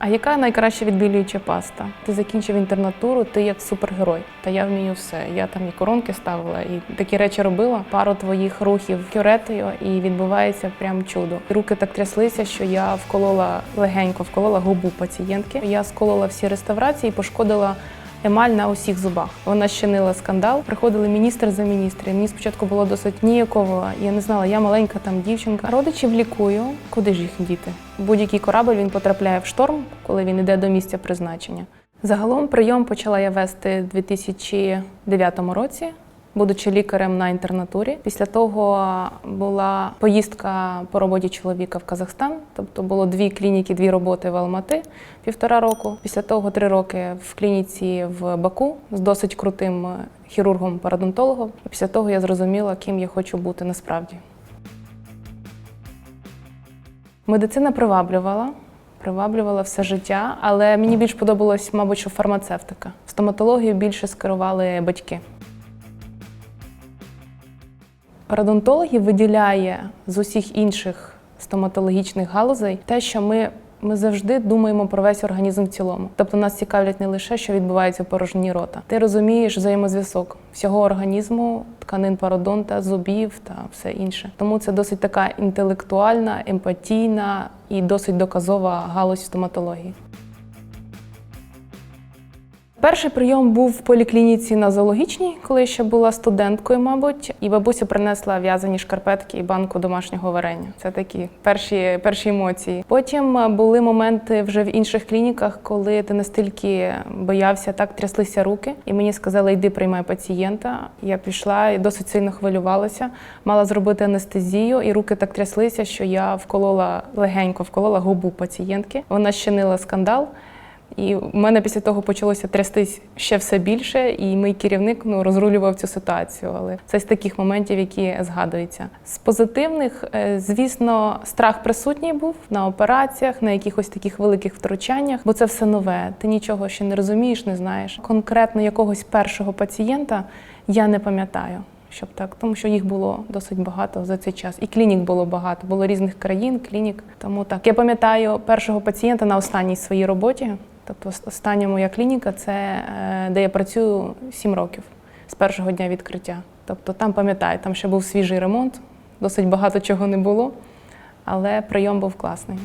А яка найкраща відбілююча паста? Ти закінчив інтернатуру, ти як супергерой. Та я вмію все. Я там і коронки ставила, і такі речі робила. Пару твоїх рухів кюретою, і відбувається прям чудо. Руки так тряслися, що я вколола легенько, вколола губу пацієнтки. Я сколола всі реставрації, пошкодила. Емаль на усіх зубах. Вона щинила скандал. Приходили міністр за міністром. Мені спочатку було досить ніяково. Я не знала, я маленька там дівчинка. Родичів лікую. Куди ж їх діти? Будь-який корабль він потрапляє в шторм, коли він йде до місця призначення. Загалом прийом почала я вести у 2009 році. Будучи лікарем на інтернатурі, після того була поїздка по роботі чоловіка в Казахстан. Тобто було дві клініки, дві роботи в Алмати півтора року. Після того три роки в клініці в Баку з досить крутим хірургом-парадонтологом. Після того я зрозуміла, ким я хочу бути насправді. Медицина приваблювала. Приваблювала все життя, але мені більш подобалось, мабуть, що фармацевтика. В стоматологію більше скерували батьки. Парадонтологів виділяє з усіх інших стоматологічних галузей те, що ми, ми завжди думаємо про весь організм в цілому. Тобто нас цікавлять не лише, що відбувається в порожній рота. Ти розумієш взаємозв'язок всього організму, тканин пародонта, зубів та все інше. Тому це досить така інтелектуальна, емпатійна і досить доказова галузь стоматології. Перший прийом був в поліклініці на зоологічній, коли я ще була студенткою, мабуть, і бабуся принесла в'язані шкарпетки і банку домашнього варення. Це такі перші, перші емоції. Потім е, були моменти вже в інших клініках, коли ти настільки боявся, так тряслися руки, і мені сказали, йди приймай пацієнта. Я пішла і досить сильно хвилювалася. Мала зробити анестезію, і руки так тряслися, що я вколола легенько, вколола губу пацієнтки. Вона щинила скандал. І в мене після того почалося трястись ще все більше, і мій керівник ну, розрулював цю ситуацію. Але це з таких моментів, які згадуються. З позитивних, е, звісно, страх присутній був на операціях, на якихось таких великих втручаннях, бо це все нове. Ти нічого ще не розумієш, не знаєш. Конкретно якогось першого пацієнта я не пам'ятаю. Щоб так, тому що їх було досить багато за цей час, і клінік було багато. Було різних країн, клінік. Тому так я пам'ятаю першого пацієнта на останній своїй роботі. Тобто, остання моя клініка це е, де я працюю 7 років з першого дня відкриття. Тобто там пам'ятаю, там ще був свіжий ремонт, досить багато чого не було, але прийом був класний.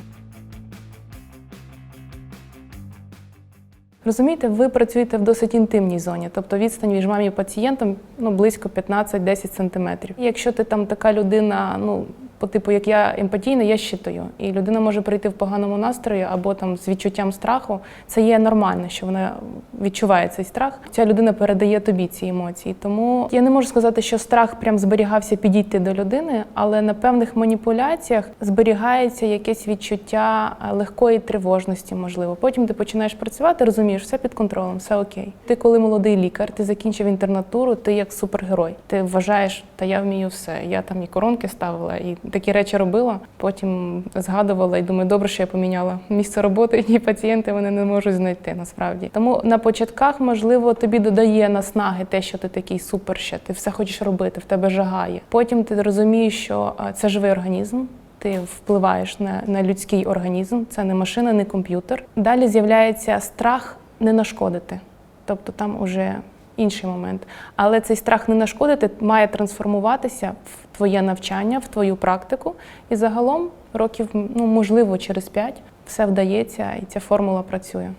Розумієте, ви працюєте в досить інтимній зоні, тобто відстань між вами і пацієнтом ну, близько 15-10 сантиметрів. І Якщо ти там така людина, ну по типу, як я емпатійна, я щитаю. І людина може прийти в поганому настрої або там з відчуттям страху. Це є нормально, що вона відчуває цей страх. Ця людина передає тобі ці емоції. Тому я не можу сказати, що страх прям зберігався підійти до людини, але на певних маніпуляціях зберігається якесь відчуття е, легкої тривожності, можливо. Потім ти починаєш працювати, розумієш, все під контролем, все окей. Ти, коли молодий лікар, ти закінчив інтернатуру, ти як супергерой. Ти вважаєш, та я вмію все. Я там і коронки ставила, і такі речі робила. Потім згадувала і думаю, добре, що я поміняла місце роботи, і пацієнти вони не можуть знайти насправді. Тому на початках, можливо, тобі додає наснаги те, що ти такий супер, ще ти все хочеш робити, в тебе жагає. Потім ти розумієш, що це живий організм. Ти впливаєш на, на людський організм, це не машина, не комп'ютер. Далі з'являється страх не нашкодити. Тобто там уже інший момент. Але цей страх не нашкодити має трансформуватися в твоє навчання, в твою практику. І загалом років, ну можливо, через п'ять все вдається і ця формула працює.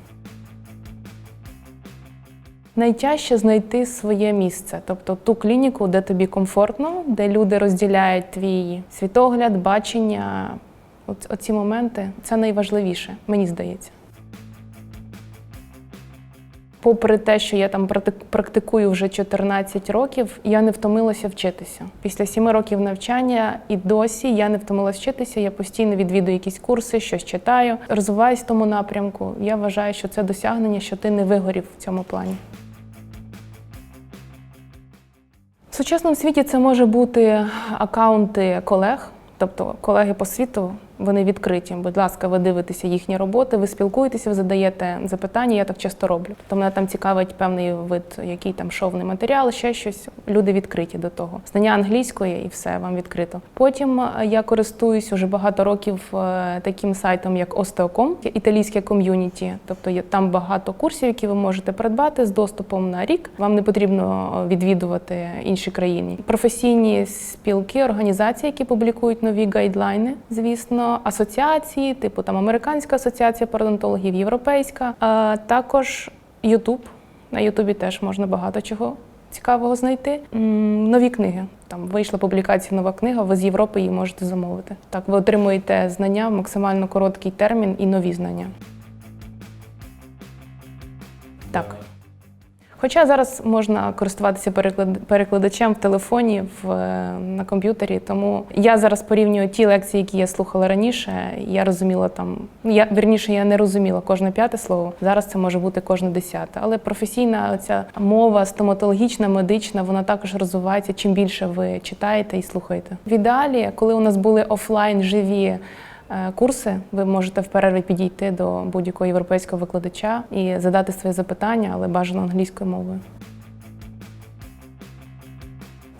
Найтяжче знайти своє місце, тобто ту клініку, де тобі комфортно, де люди розділяють твій світогляд, бачення. Оці моменти це найважливіше, мені здається. Попри те, що я там практик- практикую вже 14 років, я не втомилася вчитися. Після 7 років навчання і досі я не втомилася вчитися. Я постійно відвідую якісь курси, щось читаю, розвиваюсь в тому напрямку. Я вважаю, що це досягнення, що ти не вигорів в цьому плані. В сучасному світі це може бути акаунти колег, тобто колеги по світу. Вони відкриті. Будь ласка, ви дивитеся їхні роботи, ви спілкуєтеся, ви задаєте запитання. Я так часто роблю. Тобто мене там цікавить певний вид, який там шовний матеріал, ще щось. Люди відкриті до того. Знання англійської і все вам відкрито. Потім е, я користуюсь уже багато років е, таким сайтом, як Osteocom, італійське ком'юніті. Тобто є там багато курсів, які ви можете придбати з доступом на рік. Вам не потрібно е, відвідувати інші країни. Професійні спілки, організації, які публікують нові гайдлайни, звісно, асоціації, типу там Американська асоціація пародонтологів, Європейська, а також Ютуб. На Ютубі теж можна багато чого цікавого знайти. Нові книги. Там вийшла публікація нова книга, ви з Європи її можете замовити. Так, ви отримуєте знання в максимально короткий термін і нові знання. Так. Хоча зараз можна користуватися переклад- перекладачем в телефоні, в, е, на комп'ютері. Тому я зараз порівнюю ті лекції, які я слухала раніше. Я розуміла там, я вірніше, я не розуміла кожне п'яте слово. Зараз це може бути кожне десяте. Але професійна ця мова, стоматологічна, медична, вона також розвивається. Чим більше ви читаєте і слухаєте. В ідеалі, коли у нас були офлайн живі. Е, Курси ви можете в перерві підійти до будь-якого європейського викладача і задати свої запитання, але бажано англійською мовою.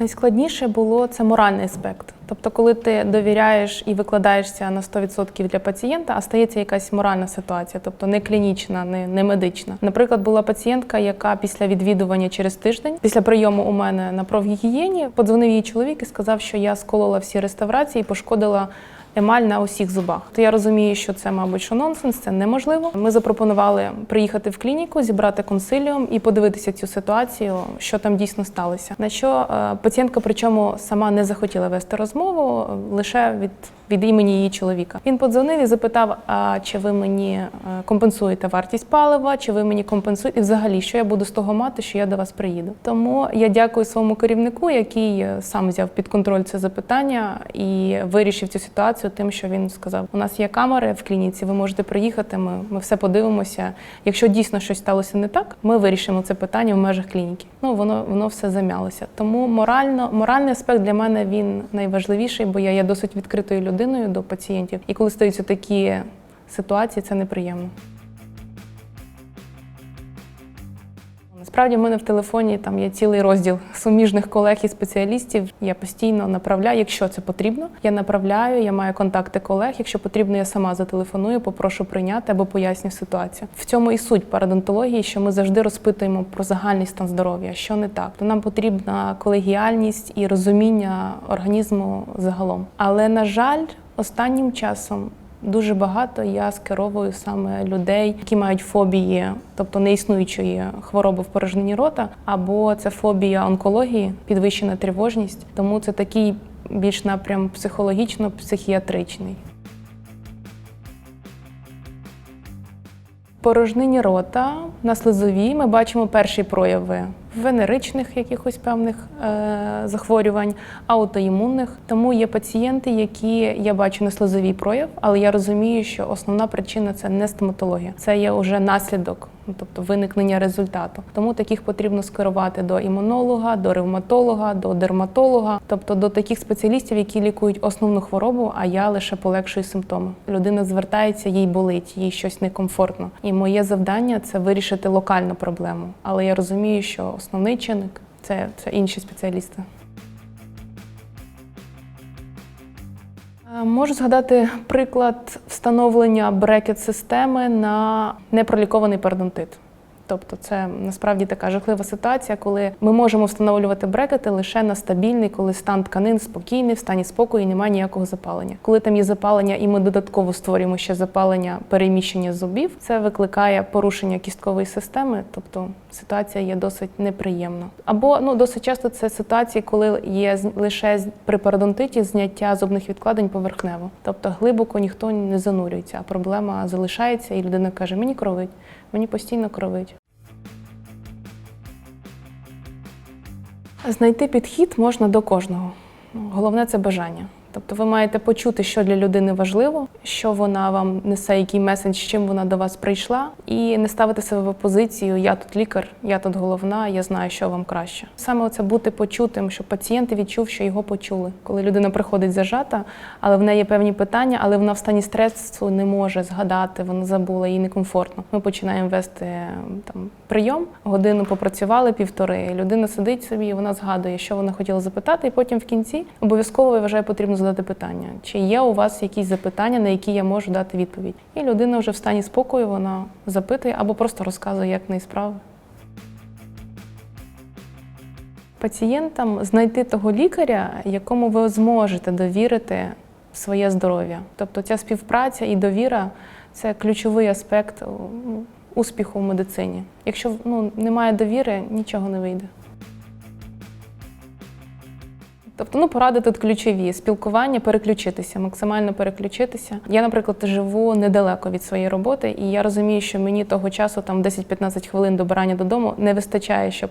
Найскладніше було це моральний аспект. Тобто, коли ти довіряєш і викладаєшся на 100% для пацієнта, а стається якась моральна ситуація, тобто не клінічна, не, не медична. Наприклад, була пацієнтка, яка після відвідування через тиждень, після прийому у мене на профгігієні, подзвонив їй чоловік і сказав, що я сколола всі реставрації і пошкодила. Емаль на усіх зубах. То я розумію, що це, мабуть, що нонсенс, це неможливо. Ми запропонували приїхати в клініку, зібрати консиліум і подивитися цю ситуацію, що там дійсно сталося. На що е, пацієнтка, причому сама не захотіла вести розмову лише від, від імені її чоловіка. Він подзвонив і запитав: а чи ви мені е, компенсуєте вартість палива, чи ви мені компенсуєте і взагалі, що я буду з того мати, що я до вас приїду. Тому я дякую своєму керівнику, який е, сам взяв під контроль це запитання і вирішив цю ситуацію тим, що він сказав: у нас є камери в клініці, ви можете приїхати. Ми, ми все подивимося. Якщо дійсно щось сталося не так, ми вирішимо це питання в межах клініки. Ну воно воно все зам'ялося. Тому морально, моральний аспект для мене він найважливіший, бо я є досить відкритою людиною до пацієнтів. І коли стаються такі ситуації, це неприємно. Насправді в мене в телефоні там є цілий розділ суміжних колег і спеціалістів. Я постійно направляю, якщо це потрібно. Я направляю, я маю контакти колег. Якщо потрібно, я сама зателефоную, попрошу прийняти або поясню ситуацію. В цьому і суть парадонтології, що ми завжди розпитуємо про загальний стан здоров'я, що не так. То нам потрібна колегіальність і розуміння організму загалом. Але на жаль, останнім часом Дуже багато я скеровую саме людей, які мають фобії, тобто неіснуючої хвороби в порожнині рота, або це фобія онкології, підвищена тривожність. Тому це такий більш напрям психологічно-психіатричний. Порожнині рота на слизовій ми бачимо перші прояви венеричних якихось певних е, захворювань, аутоімунних. Тому є пацієнти, які я бачу на слизовій прояв, але я розумію, що основна причина це не стоматологія, це є вже наслідок, ну, тобто виникнення результату. Тому таких потрібно скерувати до імунолога, до ревматолога, до дерматолога, тобто до таких спеціалістів, які лікують основну хворобу, а я лише полегшую симптоми. Людина звертається, їй болить, їй щось некомфортно. І моє завдання це вирішити локальну проблему. Але я розумію, що основний чинник це, це інші спеціалісти. Е, Можу згадати приклад встановлення брекет-системи на непролікований пародонтит. Тобто це насправді така жахлива ситуація, коли ми можемо встановлювати брекети лише на стабільний, коли стан тканин спокійний, в стані спокою і немає ніякого запалення. Коли там є запалення, і ми додатково створюємо ще запалення переміщення зубів, це викликає порушення кісткової системи, тобто ситуація є досить неприємна. Або ну досить часто це ситуації, коли є лише при пародонтиті зняття зубних відкладень поверхнево, тобто глибоко ніхто не занурюється, а проблема залишається, і людина каже: мені кровить, мені постійно кровить. Знайти підхід можна до кожного. Головне це бажання. Тобто ви маєте почути, що для людини важливо, що вона вам несе, який меседж, з чим вона до вас прийшла, і не ставити себе в позицію Я тут лікар, я тут головна, я знаю, що вам краще. Саме це бути почутим, щоб пацієнт відчув, що його почули. Коли людина приходить зажата, але в неї є певні питання, але вона в стані стресу не може згадати, вона забула, їй некомфортно. Ми починаємо вести там прийом, годину попрацювали півтори. Людина сидить собі, вона згадує, що вона хотіла запитати, і потім в кінці обов'язково я вважаю, потрібно задати питання, чи є у вас якісь запитання, на які я можу дати відповідь. І людина вже в стані спокою, вона запитує або просто розказує, як в неї справи. Пацієнтам знайти того лікаря, якому ви зможете довірити своє здоров'я. Тобто ця співпраця і довіра це ключовий аспект успіху в медицині. Якщо ну, немає довіри, нічого не вийде. Тобто, ну, поради тут ключові: спілкування, переключитися, максимально переключитися. Я, наприклад, живу недалеко від своєї роботи, і я розумію, що мені того часу, там 10-15 хвилин добирання додому, не вистачає, щоб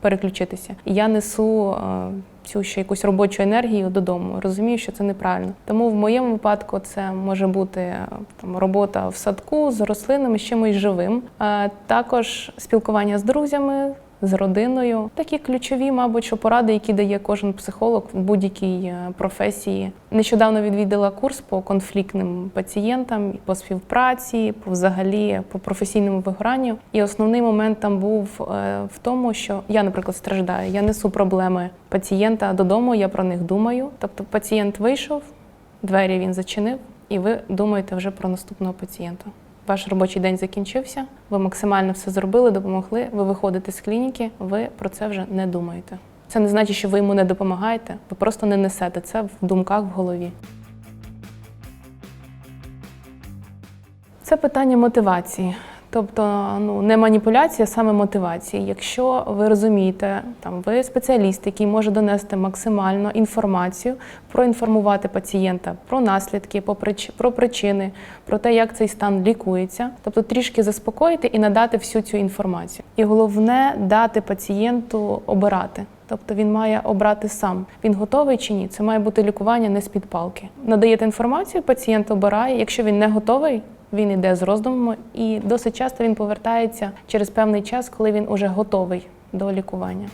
переключитися. Я несу е, цю ще якусь робочу енергію додому. Розумію, що це неправильно. Тому в моєму випадку це може бути е, там робота в садку з рослинами, з чимось живим. Е, також спілкування з друзями. З родиною такі ключові, мабуть, що поради, які дає кожен психолог в будь-якій е, професії. Нещодавно відвідала курс по конфліктним пацієнтам, по співпраці, по взагалі по професійному вигоранню. І основний момент там був е, в тому, що я, наприклад, страждаю. Я несу проблеми пацієнта додому. Я про них думаю. Тобто, пацієнт вийшов, двері він зачинив, і ви думаєте вже про наступного пацієнта. Ваш робочий день закінчився, ви максимально все зробили, допомогли. Ви виходите з клініки, ви про це вже не думаєте. Це не значить, що ви йому не допомагаєте, ви просто не несете це в думках в голові. Це питання мотивації. Тобто, ну не маніпуляція, а саме мотивації. Якщо ви розумієте, там ви спеціаліст, який може донести максимально інформацію, проінформувати пацієнта про наслідки, про причини, про те, як цей стан лікується, тобто трішки заспокоїти і надати всю цю інформацію. І головне дати пацієнту обирати. Тобто він має обрати сам. Він готовий чи ні. Це має бути лікування не з-під палки. Надаєте інформацію, пацієнт обирає. Якщо він не готовий, він йде з роздумами, і досить часто він повертається через певний час, коли він уже готовий до лікування.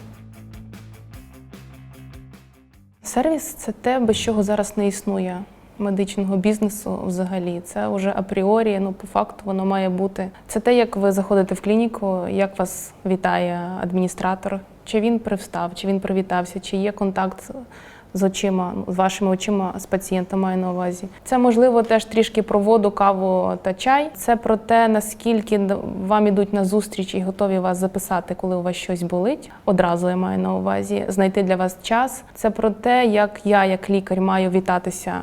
Сервіс це те, без чого зараз не існує медичного бізнесу взагалі. Це вже апріорі, ну по факту воно має бути. Це те, як ви заходите в клініку, як вас вітає адміністратор, чи він привстав, чи він привітався, чи є контакт з очима, з вашими очима з пацієнтом маю на увазі. Це можливо теж трішки про воду, каву та чай. Це про те, наскільки вам ідуть на зустріч і готові вас записати, коли у вас щось болить. Одразу я маю на увазі знайти для вас час. Це про те, як я, як лікар, маю вітатися.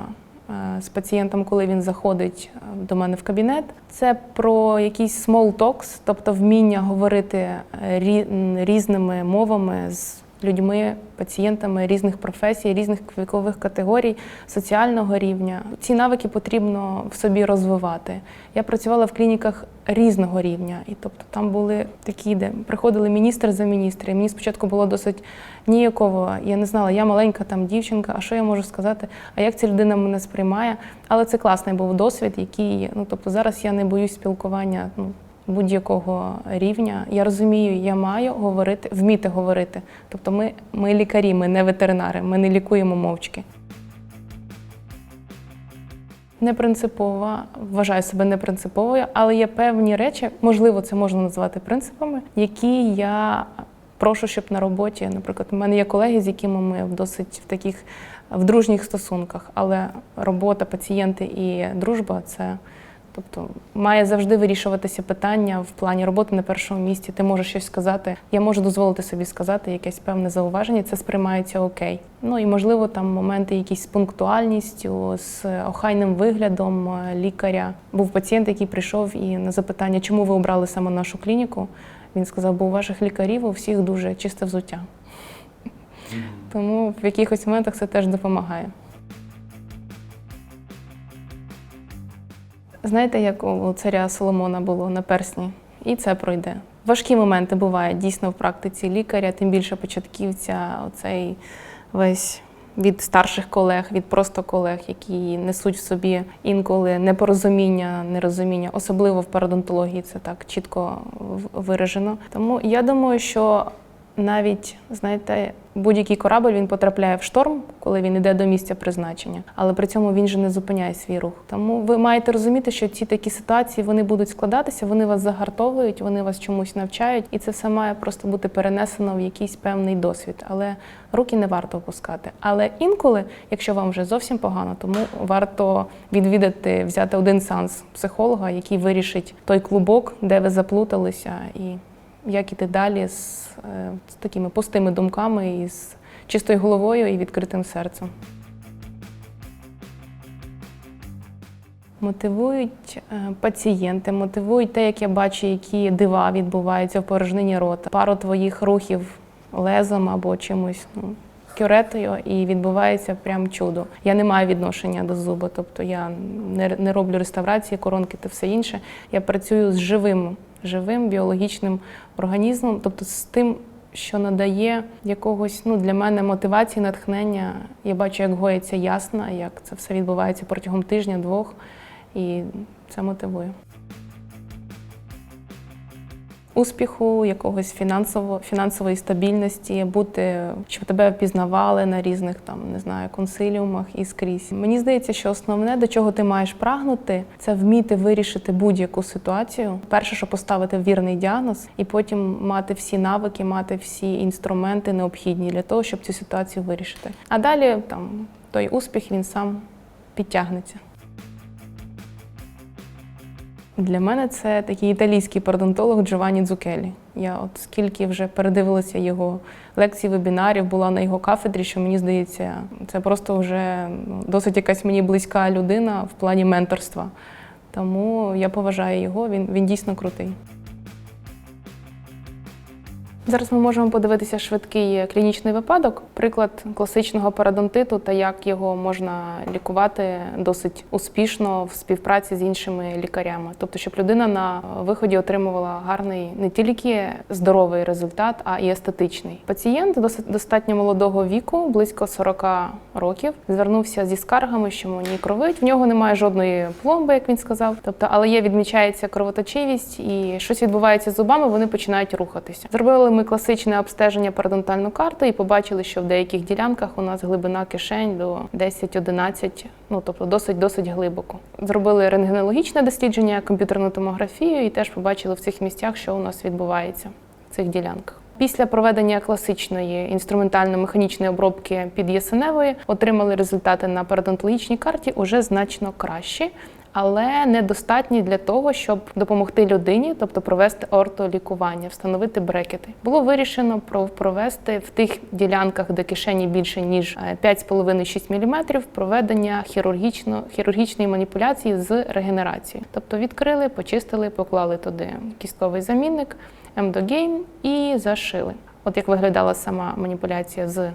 е, З пацієнтом, коли він заходить е, до мене в кабінет, це про якийсь small talks, тобто вміння говорити е, рі- різними мовами з людьми, пацієнтами різних професій, різних вікових категорій, соціального рівня. Ці навики потрібно в собі розвивати. Я працювала в клініках різного рівня, і тобто там були такі, де приходили міністр за міністри. Мені спочатку було досить ніяково. Я не знала, я маленька там дівчинка, а що я можу сказати? А як ця людина мене сприймає? Але це класний був досвід, який ну тобто зараз я не боюсь спілкування. Ну, будь-якого рівня. Я розумію, я маю говорити, вміти говорити. Тобто ми, ми лікарі, ми не ветеринари, ми не лікуємо мовчки. Не принципова, вважаю себе непринциповою, але є певні речі, можливо, це можна назвати принципами, які я прошу, щоб на роботі, наприклад, у мене є колеги, з якими ми в досить в таких в дружніх стосунках, але робота, пацієнти і дружба це. Тобто має завжди вирішуватися питання в плані роботи на першому місці. Ти можеш щось сказати. Я можу дозволити собі сказати якесь певне зауваження, це сприймається окей. Ну і можливо там моменти якісь з пунктуальністю, з охайним виглядом е, лікаря. Був пацієнт, який прийшов і на запитання, чому ви обрали саме нашу клініку. Він сказав, бо у ваших лікарів у всіх дуже чисте взуття. Тому в якихось моментах це теж допомагає. Знаєте, як у царя Соломона було на персні, і це пройде. Важкі моменти бувають дійсно в практиці лікаря, тим більше початківця, оцей весь від старших колег, від просто колег, які несуть в собі інколи непорозуміння, нерозуміння, особливо в пародонтології це так чітко виражено. Тому я думаю, що навіть знаєте, будь-який корабль він потрапляє в шторм, коли він йде до місця призначення, але при цьому він же не зупиняє свій рух. Тому ви маєте розуміти, що ці такі ситуації вони будуть складатися, вони вас загартовують, вони вас чомусь навчають, і це все має просто бути перенесено в якийсь певний досвід. Але руки не варто опускати. Але інколи, якщо вам вже зовсім погано, тому варто відвідати, взяти один сеанс психолога, який вирішить той клубок, де ви заплуталися, і як іти далі з, е, з такими пустими думками і з чистою головою і відкритим серцем. Мотивують е, пацієнти, мотивують те, як я бачу, які дива відбуваються в порожнині рота. Пару твоїх рухів лезом або чимось ну, кюретою, і відбувається прям чудо. Я не маю відношення до зуба, тобто я не, не роблю реставрації, коронки та все інше. Я працюю з живим, живим біологічним організмом, тобто з тим, що надає якогось ну для мене мотивації, натхнення. Я бачу, як гоїться ясна, як це все відбувається протягом тижня-двох, і це мотивує. Успіху, якогось фінансово, фінансової стабільності, бути, щоб тебе впізнавали на різних там не знаю консиліумах і скрізь. Мені здається, що основне, до чого ти маєш прагнути, це вміти вирішити будь-яку ситуацію. Перше, що поставити вірний діагноз, і потім мати всі навики, мати всі інструменти необхідні для того, щоб цю ситуацію вирішити. А далі там той успіх він сам підтягнеться. Для мене це такий італійський пародонтолог Джованні Дзукелі. Я от скільки вже передивилася його лекцій, вебінарів, була на його кафедрі, що мені здається, це просто вже ну, досить якась мені близька людина в плані менторства. Тому я поважаю його, він, він дійсно крутий. Зараз ми можемо подивитися швидкий клінічний випадок, приклад класичного парадонтиту та як його можна лікувати досить успішно в співпраці з іншими лікарями. Тобто, щоб людина на виході отримувала гарний не тільки здоровий результат, а і естетичний. Пацієнт достатньо молодого віку, близько 40 років, звернувся зі скаргами, що мені кровить. В нього немає жодної пломби, як він сказав. Тобто, але є відмічається кровоточивість і щось відбувається з зубами, вони починають рухатися. Зробили ми класичне обстеження парадонтальну карту і побачили, що в деяких ділянках у нас глибина кишень до 10-11, ну тобто досить досить глибоко. Зробили рентгенологічне дослідження, комп'ютерну томографію, і теж побачили в цих місцях, що у нас відбувається в цих ділянках. Після проведення класичної інструментально-механічної обробки під'ясеневої отримали результати на парадонтологічній карті уже значно кращі, але недостатні для того, щоб допомогти людині, тобто провести ортолікування, встановити брекети. Було вирішено про- провести в тих ділянках, де кишені більше ніж е, 5,5-6 мм, проведення хірургічно, хірургічної маніпуляції з регенерацією. Тобто відкрили, почистили, поклали туди кістковий замінник, емдогейм і зашили. От як виглядала сама маніпуляція з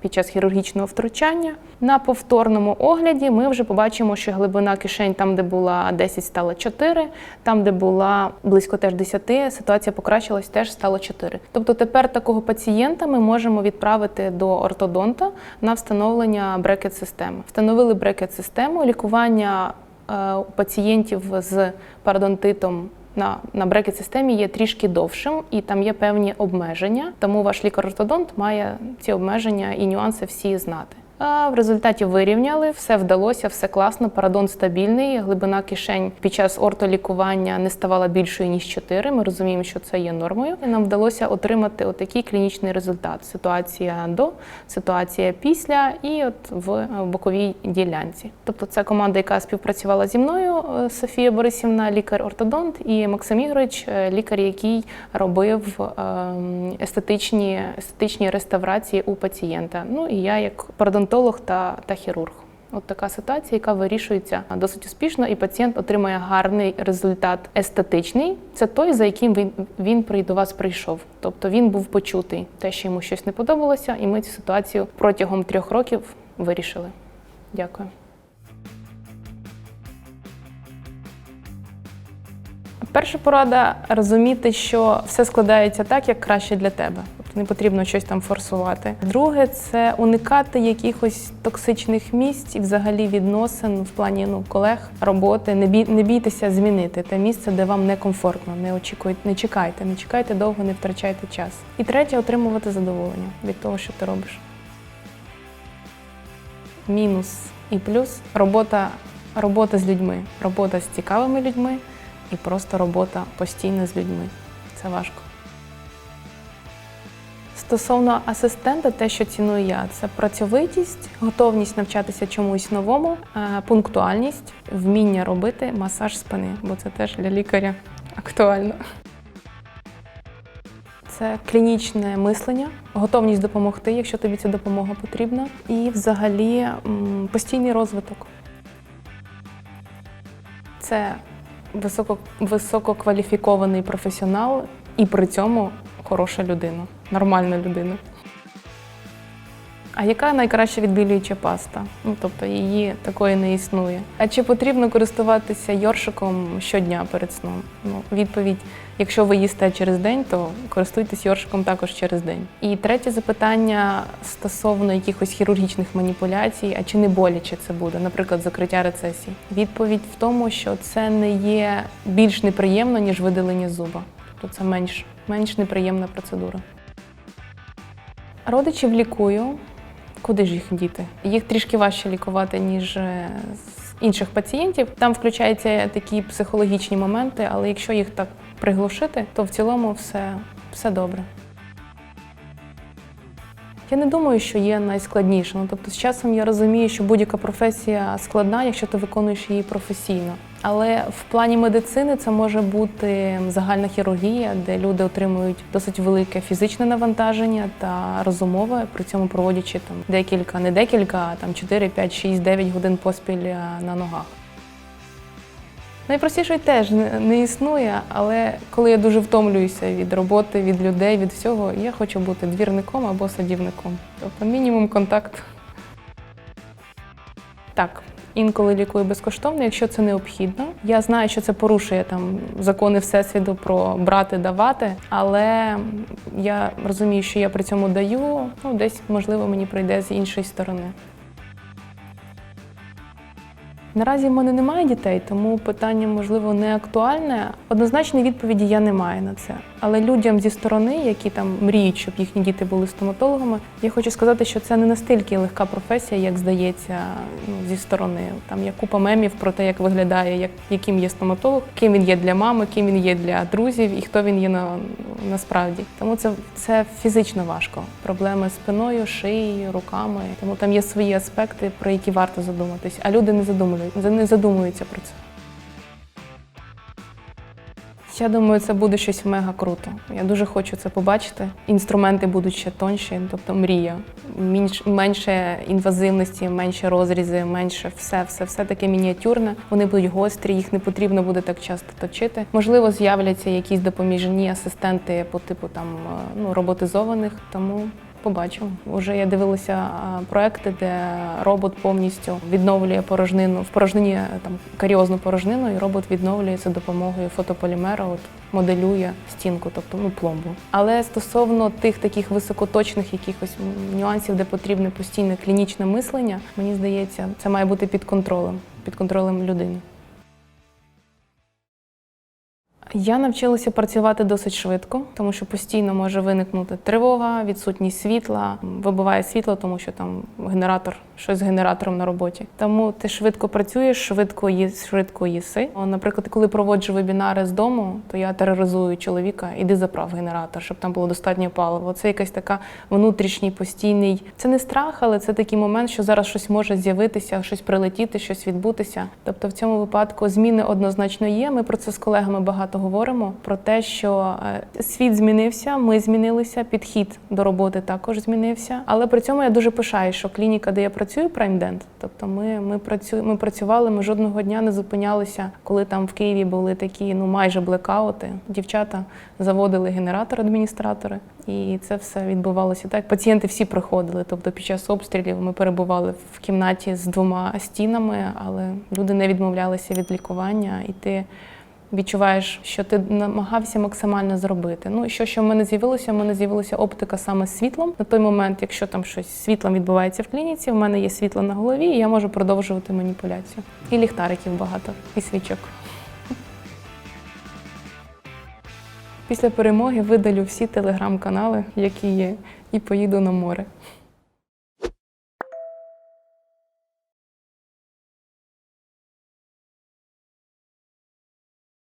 під час хірургічного втручання. На повторному огляді ми вже побачимо, що глибина кишень там, де була 10, стала 4, там, де була близько теж 10, ситуація покращилась, теж стало 4. Тобто тепер такого пацієнта ми можемо відправити до ортодонта на встановлення брекет-системи. Встановили брекет-систему, лікування е, у пацієнтів з парадонтитом на, на брекет-системі є трішки довшим, і там є певні обмеження. Тому ваш лікар-ортодонт має ці обмеження і нюанси всі знати. В результаті вирівняли, все вдалося, все класно. Парадон стабільний. Глибина кишень під час ортолікування не ставала більшою ніж 4. Ми розуміємо, що це є нормою. І нам вдалося отримати отакий клінічний результат: ситуація до, ситуація після, і от в боковій ділянці. Тобто, це команда, яка співпрацювала зі мною, е, Софія Борисівна, лікар-ортодонт, і Максим Ігорович, е, лікар, який робив ем, естетичні, естетичні реставрації у пацієнта. Ну і я як парадонтолог та, та хірург. От така ситуація, яка вирішується досить успішно, і пацієнт отримує гарний результат естетичний. Це той, за яким він, він при- до вас прийшов. Тобто він був почутий, те, що йому щось не подобалося, і ми цю ситуацію протягом трьох років вирішили. Дякую. Перша порада розуміти, що все складається так, як краще для тебе. Тобто не потрібно щось там форсувати. Друге, це уникати якихось токсичних місць і взагалі відносин в плані ну колег, роботи. Не бій, не бійтеся змінити те місце, де вам некомфортно. Не очікуйте, не чекайте, не чекайте довго, не втрачайте час. І третє отримувати задоволення від того, що ти робиш. Мінус і плюс робота, робота з людьми, робота з цікавими людьми і просто робота постійно з людьми. Це важко. Стосовно асистента, те, що ціную я, це працьовитість, готовність навчатися чомусь новому, е, пунктуальність, вміння робити масаж спини, бо це теж для лікаря актуально. Це клінічне мислення, готовність допомогти, якщо тобі ця допомога потрібна, і взагалі постійний розвиток. Це високо, висококваліфікований професіонал і при цьому хороша людина, нормальна людина. А яка найкраща відбілююча паста? Ну тобто її такої не існує. А чи потрібно користуватися йоршиком щодня перед сном? Ну, відповідь: якщо ви їсте через день, то користуйтесь йоршиком також через день. І третє запитання стосовно якихось хірургічних маніпуляцій, а чи не боляче це буде, наприклад, закриття рецесій? Відповідь в тому, що це не є більш неприємно, ніж видалення зуба. Тобто це менш, менш неприємна процедура. Родичів лікую. Куди ж їх діти? Їх трішки важче лікувати, ніж е, з інших пацієнтів. Там включаються такі психологічні моменти, але якщо їх так приглушити, то в цілому все, все добре. Я не думаю, що є найскладніше. Ну, тобто, з часом я розумію, що будь-яка професія складна, якщо ти виконуєш її професійно. Але в плані медицини це може бути загальна хірургія, де люди отримують досить велике фізичне навантаження та розумове, при цьому проводячи там декілька, не декілька, а там 4, 5, 6, 9 годин поспіль е, на ногах. Найпростішої теж не, не існує, але коли я дуже втомлююся від роботи, від людей, від всього, я хочу бути двірником або садівником. Тобто мінімум контакт. Так, інколи лікую безкоштовно, якщо це необхідно. Я знаю, що це порушує там закони всесвіту про брати, давати, але я розумію, що я при цьому даю. Ну, десь можливо мені прийде з іншої сторони. Наразі в мене немає дітей, тому питання, можливо, не актуальне. Однозначної відповіді я не маю на це. Але людям зі сторони, які там мріють, щоб їхні діти були стоматологами, я хочу сказати, що це не настільки легка професія, як здається ну, зі сторони. Там є купа мемів про те, як виглядає, як, яким є стоматолог, ким він є для мами, ким він є для друзів і хто він є на, насправді. Тому це, це фізично важко. Проблеми спиною, шиєю, руками. Тому там є свої аспекти, про які варто задуматись. А люди не задумуються, не задумуються про це. Я думаю, це буде щось мега круто. Я дуже хочу це побачити. Інструменти будуть ще тонші, тобто мрія. Менш, менше інвазивності, менше розрізи, менше все, все, все таке мініатюрне. Вони будуть гострі, їх не потрібно буде так часто точити. Можливо, з'являться якісь допоміжні асистенти по типу там е, ну, роботизованих. Тому Побачимо. Уже я дивилася проекти, де робот повністю відновлює порожнину в порожнині е, там каріозну порожнину, і робот відновлює за допомогою фотополімера, от моделює стінку, тобто ну пломбу. Але стосовно тих таких високоточних якихось нюансів, де потрібне постійне клінічне мислення, мені здається, це має бути під контролем, під контролем людини. Я навчилася працювати досить швидко, тому що постійно може виникнути тривога, відсутність світла, вибиває світло, тому що там генератор, щось з генератором на роботі. Тому ти швидко працюєш, швидко їс, швидко їси. Наприклад, коли проводжу вебінари з дому, то я тероризую чоловіка, іди заправ генератор, щоб там було достатньо палива. Це якась така внутрішній постійний. Це не страх, але це такий момент, що зараз щось може з'явитися, щось прилетіти, щось відбутися. Тобто, в цьому випадку зміни однозначно є. Ми про це з колегами багато говоримо. Про те, що е, світ змінився, ми змінилися, підхід до роботи також змінився. Але при цьому я дуже пишаю, що клініка, де я працюю, PrimeDent, тобто ми, ми, працю, ми працювали, ми жодного дня не зупинялися, коли там в Києві були такі ну майже блекаути. Дівчата заводили генератор, адміністратори, і це все відбувалося так. Пацієнти всі приходили. Тобто, під час обстрілів ми перебували в кімнаті з двома стінами, але люди не відмовлялися від лікування. І ти відчуваєш, що ти намагався максимально зробити. Ну, що, що в мене з'явилося? В мене з'явилася оптика саме з світлом. На той момент, якщо там щось з світлом відбувається в клініці, в мене є світло на голові, і я можу продовжувати маніпуляцію. І ліхтариків багато, і свічок. Після перемоги видалю всі телеграм-канали, які є, і поїду на море.